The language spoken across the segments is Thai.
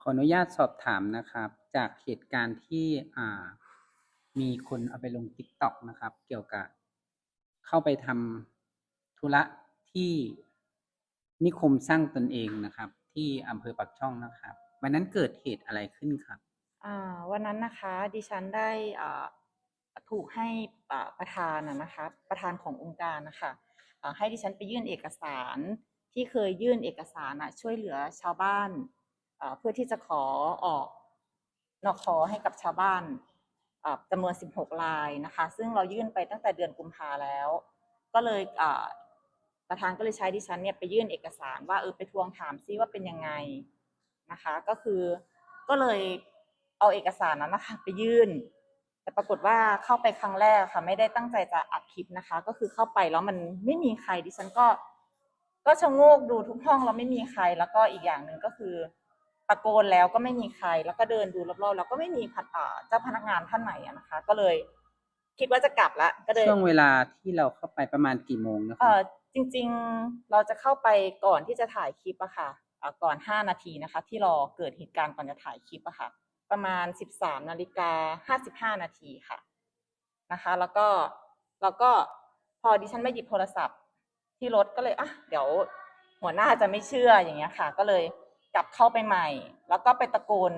ขออนุญาตสอบถามนะครับ จากเหตุการณ์ที่อ่า มีคนเอาไปลง TikTok นะครับ เกี่ยวกับ เข้าไปทำธุระที่นิคมสร้างตนเองนะครับ ที่อำเภอปากช่องนะครับวันนั้นเกิดเหตุอะไรขึ้นครับ อ่าวันนั้นนะคะดิฉันได้อ่าถูกให้อ่าประธานนะนะคะ ประธานขององค์การนะคะอ่าให้ดิฉันไปยื่นเอกสารที่เคยยื่นเอกสารนะช่วยเหลือชาวบ้าน เพื่อที่จะขอออกนอคอให้กับชาวบ้านจำนวน 16 รายนะคะ ซึ่งเรายื่นไปตั้งแต่เดือนกุมภาแล้ว ก็เลยประธานก็เลยใช้ดิฉันเนี่ยไปยื่นเอกสารว่าเออไปทวงถามซิว่าเป็นยังไงนะคะ ก็คือก็เลยเอาเอกสารนั้นนะคะไปยื่น แต่ปรากฏว่าเข้าไปครั้งแรกค่ะ ไม่ได้ตั้งใจจะอัดคลิปนะคะ ก็คือเข้าไปแล้วมันไม่มีใครดิฉันก็ ก็ชะโงกดูทุกห้องแล้วไม่มีใคร แล้วก็อีกอย่างหนึ่งก็คือ ตะโกนแล้วก็ไม่มีใคร แล้วก็เดินดูรอบๆแล้วก็ไม่มีพันอ่าเจ้าพนักงานท่านไหนอะนะคะ ก็เลย คิดว่าจะกลับละก็เลยช่วงเวลาที่เราเข้าไปประมาณกี่โมงนะคเอรับอจริง ๆเราจะเข้าไปก่อนที่จะถ่ายคลิปอะค่ะเอ่อก่อนห้านาทีนะคะ ที่รอเกิดเหตุการณ์ก่อนจะถ่ายคลิปอะค่ะ ประมาณสิบสามนาฬิกาห้าสิบห้านาทีค่ะนะคะ แล้วก็แล้วก็พอดิฉันไม่หยิบโทรศัพท์ ที่รถก็เลยอะเดี๋ยวหัวหน้าจะไม่เชื่ออย่างเงี้ยค่ะ ก็เลยก ลับเข้าไปใหม่ แล้วก็ไปตะโกน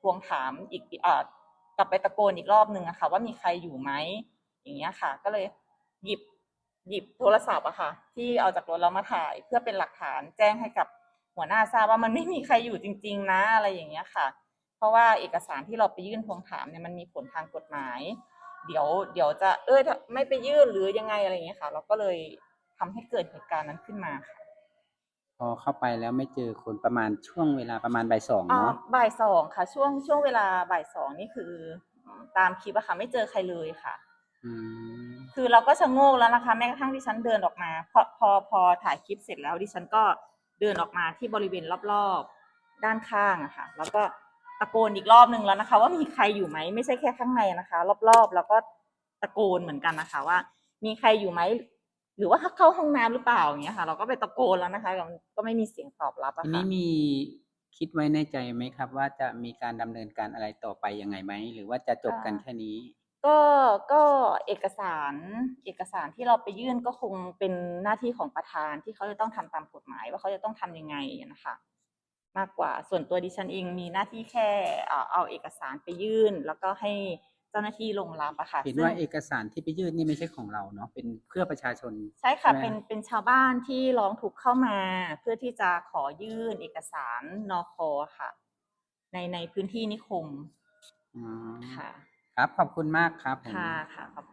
ทวงถามอีกเออกลับไปตะโกนอีกรอบหนึ่งอะค่ะว่ามีใครอยู่ไหมอย่างเงี้ยค่ะ ก็เลยหยิบหยิบโทรศัพท์อะค่ะ ที่เอาจากรถแล้วมาถ่ายเพื่อเป็นหลักฐานแจ้งให้กับหัวหน้าทราบว่ามันไม่มีใครอยู่จริง ๆ นะอะไรอย่างเงี้ยค่ะ เพราะว่าเอกสารที่เราไปยื่นทวงถามเนี่ยมันมีผลทางกฎหมาย เดี๋ยวเดี๋ยวจะเออถ้าไม่ไปยื่นหรือยังไงอะไรอย่างเงี้ยค่ะ เราก็เลยทำให้เกิดเหตุการณ์นั้นขึ้นมาค่ะ พอเข้าไปแล้วไม่เจอคนประมาณช่วงเวลาประมาณบ่ายสองอ่าเนาะบ่ายสองค่ะ ช่วงช่วงเวลาบ่ายสองนี่คือตามคลิปอะค่ะ ไม่เจอใครเลยค่ะ อืมคือเราก็ชะโงกแล้วนะคะแม้กระทั่งดิฉันเดินออกมาพอพอพอถ่ายคลิปเสร็จแล้วดิฉันก็เดินออกมาที่บริเวณรอบๆด้านข้างอะค่ะ แล้วก็ตะโกนอีกรอบนึงแล้วนะคะ ว่ามีใครอยู่ไหมไม่ใช่แค่ข้างในนะคะ รอบๆ แล้วก็ตะโกนเหมือนกันนะคะว่า มีใครอยู่ไหม หรือว่าเข้าห้องน้ำหรือเปล่าอย่างเงี้ยค่ะ เราก็ไปตะโกนแล้วนะคะแต่มันก็ไม่มีเสียงตอบรับอะทีค่ะ นี้มีคิดไว้ในใจไหมครับ ว่าจะมีการดำเนินการอะไรต่อไปยังไงไหม หรือว่าจะจบกันอ่าแค่นี้ ก็ก็เอกสารเอกสารที่เราไปยื่นก็คงเป็นหน้าที่ของประธานที่เขาจะต้องทำตามกฎหมาย ว่าเขาจะต้องทำยังไงนะคะ มากกว่าส่วนตัวดิฉันเองมีหน้าที่แค่เอ่อเอาเอกสารไปยื่น แล้วก็ให้เจ้าหน้าที่ลงรับอะค่ะเห็นซึ่งว่าเอกสารที่ไปยื่นนี่ไม่ใช่ของเราเนาะเป็นเพื่อประชาชน ใช่ค่ะ ใช่ไหม เป็น เป็นชาวบ้านที่ร้องทุกข์เข้ามา เพื่อที่จะขอยื่นเอกสารนอคอค่ะ ในในพื้นที่นิคมอืมค่ะ ครับ ขอบคุณมากครับผม ค่ะ ค่ะขอบ